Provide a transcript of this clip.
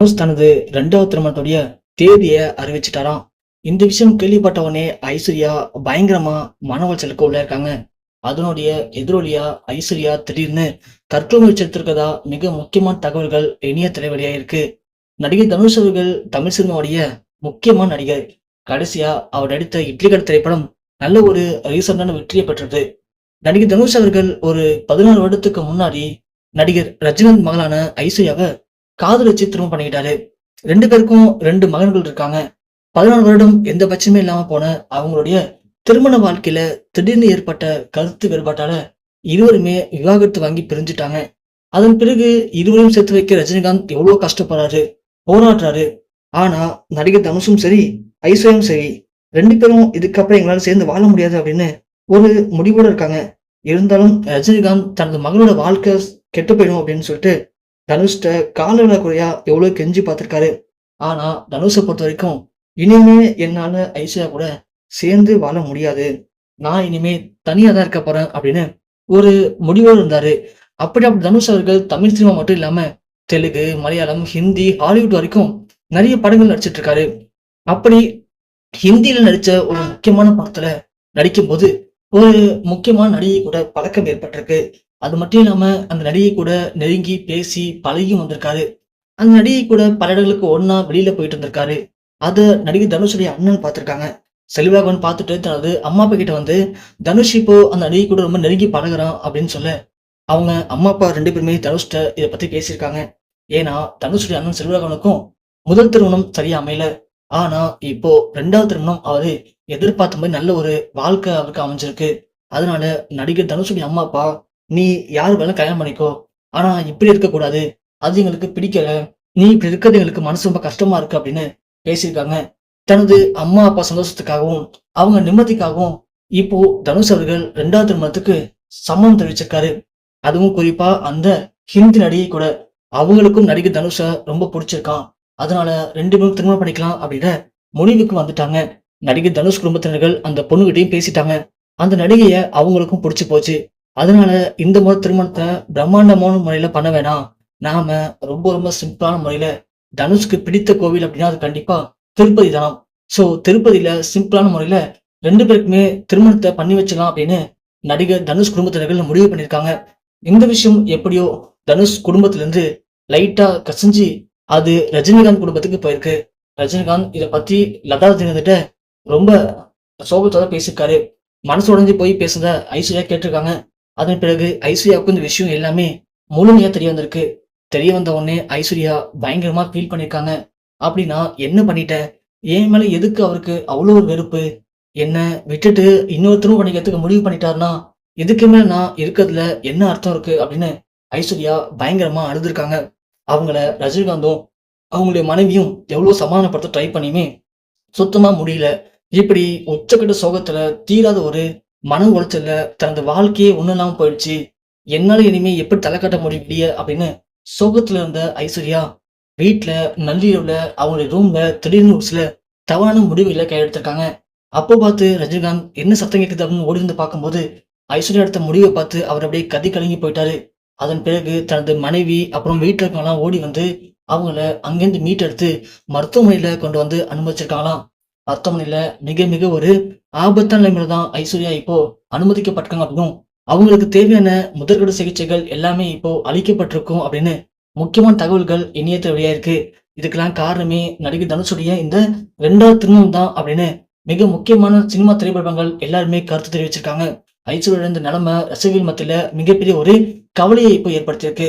தனுஷ் தனது ரெண்டாவது திருமணத்துடைய தேதியை அறிவிச்சிட்டாராம். இந்த விஷயம் கேள்விப்பட்ட உடனே ஐஸ்வர்யா பயங்கரமா மன உளைச்சலுக்கு உள்ள இருக்காங்க அதனுடைய எதிரொலியா ஐஸ்வர்யா திடீர்னு தற்கொலை செலுத்திருக்கதா மிக முக்கியமான தகவல்கள் இனிய தலைவலியா இருக்கு. நடிகை தனுஷ் அவர்கள் தமிழ் சினிமாவுடைய முக்கியமான நடிகர். கடைசியா அவர் நடித்த இட்லிகட் திரைப்படம் நல்ல ஒரு ரீசெண்டான வெற்றியை பெற்றது. நடிகை தனுஷ் அவர்கள் ஒரு பதினாறு வருடத்துக்கு முன்னாடி நடிகர் ரஜினிகாந்த் மகளான ஐஸ்வர்யாவை காதலிச்சு திரும்ப பண்ணிக்கிட்டாரு. ரெண்டு பேருக்கும் ரெண்டு மகன்கள் இருக்காங்க. பதினாலு வருடம் எந்த பட்சமே இல்லாம போன அவங்களுடைய திருமண வாழ்க்கையில திடீர்னு ஏற்பட்ட கருத்து வேறுபாட்டால இருவருமே விவாகரத்து வாங்கி பிரிஞ்சுட்டாங்க. அதன் பிறகு இருவரையும் சேர்த்து வைக்க ரஜினிகாந்த் எவ்வளவு கஷ்டப்படுறாரு போராடுறாரு. ஆனா நடிகர் தனுஷும் சரி ஐஸ்வர்யும் சரி ரெண்டு பேரும் இதுக்கப்புறம் எங்களால சேர்ந்து வாழ முடியாது அப்படின்னு ஒரு முடிவோட இருக்காங்க. இருந்தாலும் ரஜினிகாந்த் தனது மகனோட வாழ்க்கை கெட்டு போயிடும் அப்படின்னு சொல்லிட்டு தனுஷ்ட கால குறையா எவ்வளவு கெஞ்சி பார்த்திருக்காரு. ஆனா தனுஷை பொறுத்த வரைக்கும் இனிமே என்னால் ஐஸ்வர்யா கூட சேர்ந்து வாழ முடியாது. நான் இனிமே தனியாக தான் இருக்க போறேன் அப்படின்னு ஒரு முடிவோடு இருந்தாரு. அப்படி அப்படி தனுஷ் அவர்கள் தமிழ் சினிமா மட்டும் இல்லாமல் தெலுங்கு மலையாளம் ஹிந்தி ஹாலிவுட் வரைக்கும் நிறைய படங்கள் நடிச்சிட்டு இருக்காரு. அப்படி ஹிந்தியில நடிச்ச ஒரு முக்கியமான படத்துல நடிக்கும்போது ஒரு முக்கியமான நடிகை கூட பழக்கம் ஏற்பட்டிருக்கு. அது மட்டும் இல்லாம அந்த நடிகை கூட நெருங்கி பேசி பழகியும் வந்திருக்காரு. அந்த நடிகை கூட பல இடங்களுக்கு ஒன்னா வெளியில போயிட்டு இருந்திருக்காரு அதை நடிகை தனுஷுடைய அண்ணன் பார்த்திருக்காங்க. செல்வாகவன் பார்த்துட்டு தனது அம்மா அப்பா கிட்ட வந்து தனுஷ் இப்போ அந்த நடிகை கூட ரொம்ப நெருங்கி பழகுறான் அப்படின்னு சொல்ல அவங்க அம்மா அப்பா ரெண்டு பேருமே தனுஷ்ட இதை பத்தி பேசியிருக்காங்க. ஏன்னா தனுஷுடைய அண்ணன் செல்வராகவனுக்கும் முதல் திருமணம் சரியா அமையல. ஆனா இப்போ ரெண்டாவது திருமணம் அவரு எதிர்பார்த்த மாதிரி நல்ல ஒரு வாழ்க்கை அவருக்கு அமைஞ்சிருக்கு. அதனால நடிகர் தனுஷுடைய அம்மா அப்பா நீ யார் வேணாலும் கல்யாணம் பண்ணிக்கோ? ஆனா இப்படி இருக்கக்கூடாது. அது எங்களுக்கு பிடிக்கல. நீ இப்படி இருக்கிறது எங்களுக்கு மனசு ரொம்ப கஷ்டமா இருக்கு அப்படின்னு பேசியிருக்காங்க. தனது அம்மா அப்பா சந்தோஷத்துக்காகவும் அவங்க நிம்மதிக்காகவும் இப்போ தனுஷ் அவர்கள் ரெண்டாவது திருமணத்துக்கு சம்மதம் தெரிவிச்சிருக்காரு. அதுவும் குறிப்பா அந்த ஹிந்தி நடிகை கூட. அவங்களுக்கும் நடிகை தனுஷ ரொம்ப பிடிச்சிருக்கான். அதனால ரெண்டு பேரும் திருமணம் பண்ணிக்கலாம் அப்படின்ற முடிவுக்கு வந்துட்டாங்க. நடிகை தனுஷ் குடும்பத்தினர்கள் அந்த பொண்ணுகிட்டையும் பேசிட்டாங்க. அந்த நடிகைய அவங்களுக்கும் பிடிச்சி போச்சு. அதனால இந்த முறை திருமணத்தை பிரம்மாண்டமான முறையில பண்ண வேணாம். நாம ரொம்ப ரொம்ப சிம்பிளான முறையில தனுஷ்க்கு பிடித்த கோவில் அப்படின்னா அது கண்டிப்பா திருப்பதி தான். சோ திருப்பதியில சிம்பிளான முறையில ரெண்டு பேருக்குமே திருமணத்தை பண்ணி வச்சுக்கலாம் அப்படின்னு நடிகர் தனுஷ் குடும்பத்தினர்கள் முடிவு பண்ணியிருக்காங்க. இந்த விஷயம் எப்படியோ தனுஷ் குடும்பத்துல இருந்து லைட்டா கசிஞ்சு அது ரஜினிகாந்த் குடும்பத்துக்கு போயிருக்கு. ரஜினிகாந்த் இதை பத்தி லதா தினத்திட்ட ரொம்ப சோகத்தோட பேசியிருக்காரு. மனசு உடைஞ்சு போய் பேசுனத ஐஸ்வர்யா கேட்டிருக்காங்க. அதன் பிறகு ஐஸ்வர்யாவுக்கு இந்த விஷயம் எல்லாமே முழுமையா தெரிய வந்திருக்கு. தெரிய வந்த உடனே ஐஸ்வர்யா பயங்கரமா ஃபீல் பண்ணியிருக்காங்க அப்படின்னா என்ன பண்ணிட்டேன் என் மேல எதுக்கு அவருக்கு அவ்வளோ ஒரு வெறுப்பு? என்ன விட்டுட்டு இன்னொருத்தரும் பண்ணிக்கிறதுக்கு முடிவு பண்ணிட்டாருன்னா இதுக்கு மேல நான் இருக்கிறதுல என்ன அர்த்தம் இருக்கு? அப்படின்னு ஐஸ்வர்யா பயங்கரமா அழுதுருக்காங்க. அவங்கள ரஜினிகாந்தும் அவங்களுடைய மனைவியும் எவ்வளவு சமாதானப்படுத்த ட்ரை பண்ணியுமே சுத்தமா முடியல. இப்படி உச்சக்கட்ட சோகத்துல தீராத ஒரு மன உளைச்சல்ல தனது வாழ்க்கையே ஒண்ணு இல்லாமல் போயிடுச்சு. என்னால இனிமே எப்படி தலை கட்ட முடியும் வெளியே? அப்படின்னு சோகத்துல இருந்த ஐஸ்வர்யா வீட்டுல நள்ளிரவுல அவங்களுடைய ரூம்ல திடீர்னு ஒரு சில தவறான முடிவுகளை கையெடுத்திருக்காங்க அப்போ பார்த்து ரஜினிகாந்த் என்ன சத்தம் கேட்குது அப்படின்னு ஓடி இருந்து பார்க்கும்போது ஐஸ்வர்யா எடுத்த முடிவை பார்த்து அவர் அப்படியே கதி கலங்கி போயிட்டாரு. அதன் பிறகு தனது மனைவி அப்புறம் வீட்டில் இருக்கவங்களாம் ஓடி வந்து அவங்கள அங்கேருந்து மீட்டெடுத்து மருத்துவமனையில கொண்டு வந்து அனுமதிச்சிருக்காங்களாம். மருத்துவமனையில மிக மிக ஒரு ஆபத்தான நிலைமையில தான் ஐஸ்வர்யா இப்போ அனுமதிக்கப்பட்டிருக்காங்க அப்படின்னும் அவங்களுக்கு தேவையான முதற்கட சிகிச்சைகள் எல்லாமே இப்போ அளிக்கப்பட்டிருக்கும் அப்படின்னு முக்கியமான தகவல்கள் இணையத்தில் வெளியாயிருக்கு. இதுக்கெல்லாம் காரணமே நடிகை தனுஷுடைய இந்த ரெண்டாவது திருமணம் தான் அப்படின்னு மிக முக்கியமான சினிமா திரைப்படங்கள் எல்லாருமே கருத்து தெரிவிச்சிருக்காங்க. ஐஸ்வர்யா இந்த நிலைமை ரசிகர்கள் மத்தியில மிகப்பெரிய ஒரு கவலையை இப்போ ஏற்படுத்தியிருக்கு.